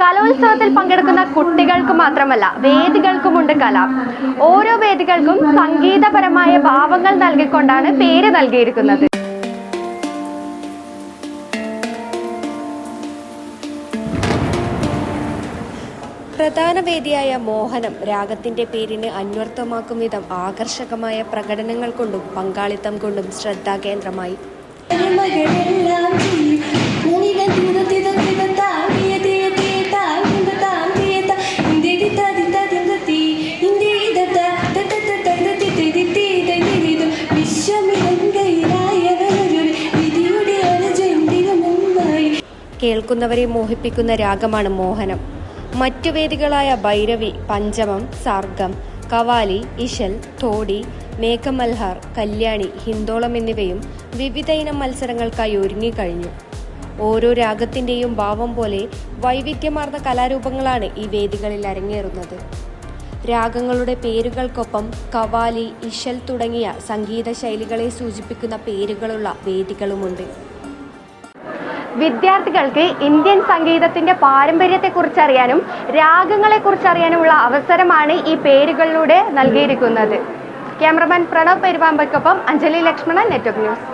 കലോത്സവത്തിൽ പങ്കെടുക്കുന്ന കുട്ടികൾക്ക് മാത്രമല്ല വേദികൾക്കുമുണ്ട് കല. ഓരോ വേദികൾക്കും സംഗീതപരമായ ഭാവങ്ങൾ നൽകിക്കൊണ്ടാണ് പേര് നൽകിയിരിക്കുന്നത്. പ്രധാന വേദിയായ മോഹനം രാഗത്തിന്റെ പേരിന് അന്വർത്ഥമാക്കും വിധം ആകർഷകമായ പ്രകടനങ്ങൾ കൊണ്ടും പങ്കാളിത്തം കൊണ്ടും ശ്രദ്ധാകേന്ദ്രമായി. കേൾക്കുന്നവരെ മോഹിപ്പിക്കുന്ന രാഗമാണ് മോഹനം. മറ്റു വേദികളായ ഭൈരവി പഞ്ചമം സാർഗം കവാലി ഇഷൽ തോടി മേഘമൽഹാർ കല്യാണി ഹിന്ദോളം എന്നിവയും വിവിധ ഇനം മത്സരങ്ങൾക്കായി ഒരുങ്ങിക്കഴിഞ്ഞു ഓരോ രാഗത്തിന്റെയും ഭാവം പോലെ വൈവിധ്യമാർന്ന കലാരൂപങ്ങളാണ് ഈ വേദികളിൽ അരങ്ങേറുന്നത്. രാഗങ്ങളുടെ പേരുകൾക്കൊപ്പം കവാലി ഇഷൽ തുടങ്ങിയ സംഗീത ശൈലികളെ സൂചിപ്പിക്കുന്ന പേരുകളുള്ള വേദികളുമുണ്ട്. വിദ്യാർത്ഥികൾക്ക് ഇന്ത്യൻ സംഗീതത്തിന്റെ പാരമ്പര്യത്തെക്കുറിച്ച് അറിയാനും രാഗങ്ങളെക്കുറിച്ച് അറിയാനുമുള്ള അവസരമാണ് ഈ പേരുകളിലൂടെ നൽകിയിരിക്കുന്നത്. ക്യാമറമാൻ പ്രണവ് പെരുവാമ്പയ്ക്കൊപ്പം അഞ്ജലി ലക്ഷ്മണൻ നെറ്റ്വർക്ക് ന്യൂസ്.